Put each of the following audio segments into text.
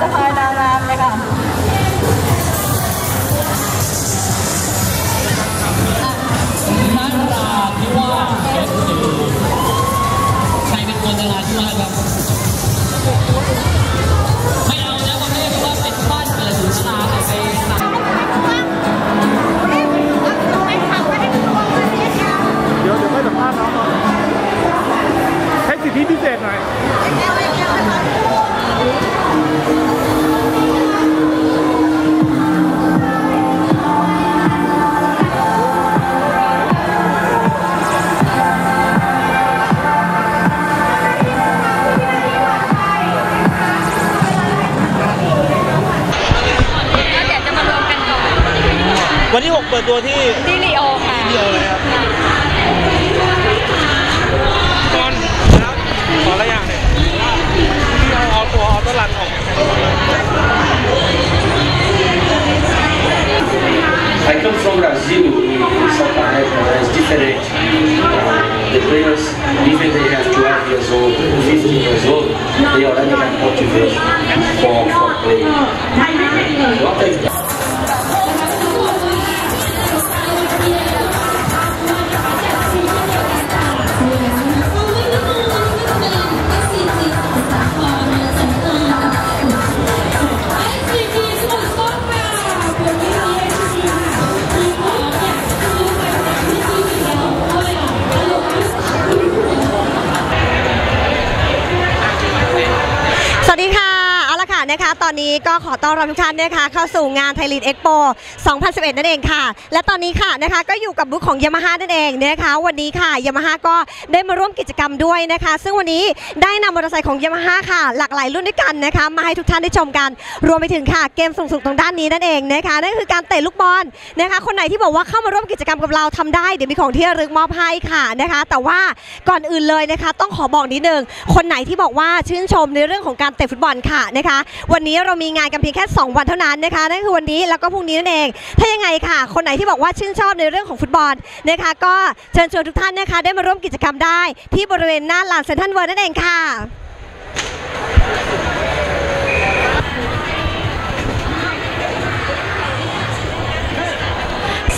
สะพายนางงามเลยค่ะนาราธิวาสใครเป็นคนนารที่ว่าสครับ วันที่ 6 เปิดตัวที่ที่ลีโอค่ะเดียวเลยครับก่อนแล้วขอละอย่างหนึ่งที่เอาเอาตัวออโต้รันออก I come from Brazil in South America, it's different. The players, even they have 12 years old, 15 years old, they already have motivation for, for playing. นะคะ ตอนนี้ก็ขอต้อนรับทุกท่านนะคะ เข้าสู่งานไทยลีดเอ็กโป2011 นั่นเองค่ะ และตอนนี้ค่ะนะคะก็อยู่กับบูธของยามาฮ่านั่นเองนะคะ วันนี้ค่ะยามาฮ่าก็ได้มาร่วมกิจกรรมด้วยนะคะ ซึ่งวันนี้ได้นำมอเตอร์ไซค์ของยามาฮ่าค่ะ หลากหลายรุ่นด้วยกันนะคะ มาให้ทุกท่านได้ชมกัน รวมไปถึงค่ะเกมสูงสุดตรงด้านนี้นั่นเองนะคะนั่นคือการเตะลูกบอลนะคะ คนไหนที่บอกว่าเข้ามาร่วมกิจกรรมกับเราทำได้เดี๋ยวมีของที่ระลึกมอบให้ค่ะนะคะ แต่ว่าก่อนอื่นเลยนะคะ ต้องขอบอกนิดนึงคนไหนที่บอกว่าชื่นชมในเรื่องของการเตะฟุตบอลค่ะนะคะวันนี้เรามีงานกันเพียงแค่ 2 วันเท่านั้นนะคะนั่นคือวันนี้แล้วก็พรุ่งนี้นั่นเอง ถ้ายังไงค่ะ คนไหนที่บอกว่าชื่นชอบในเรื่องของฟุตบอลนะคะก็เชิญชวนทุกท่านนะคะได้มาร่วมกิจกรรมได้ ที่บริเวณหน้าลานเซ็นทรัลเวิร์นั่นเองค่ะ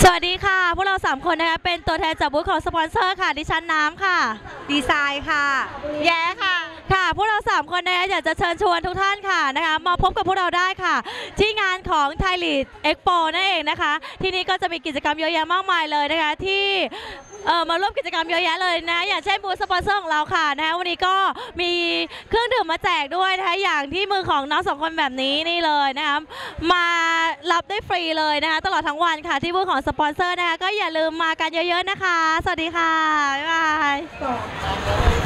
สวัสดีค่ะ พวกเรา 3 คนนะคะ เป็นตัวแทนจากบูธของสปอนเซอร์ค่ะ ดิฉันน้ำค่ะ ดีไซน์ค่ะ แย้ค่ะ ค่ะ พวกเรา 3 คนนะคะอยากจะเชิญชวนทุกท่านค่ะนะคะมาพบกับพวกเราได้ค่ะ ที่งานของไทยลีดเอ็กโปนั่นเองนะคะ ที่นี่ก็จะมีกิจกรรมเยอะแยะมากมายเลยนะคะที่เออมาร่วมกิจกรรมเยอะแยะเลยนะ อย่างเช่นบูธสปอนเซอร์ของเราค่ะนะคะวันนี้ก็มีเครื่องดื่มมาแจกด้วยนะคะอย่างที่มือของน้องสองคนแบบนี้นี่เลยนะคะมารับได้ฟรีเลยนะคะตลอดทั้งวันค่ะที่บูธของสปอนเซอร์นะคะก็อย่าลืมมากันเยอะๆนะคะ สวัสดีค่ะบ๊ายบาย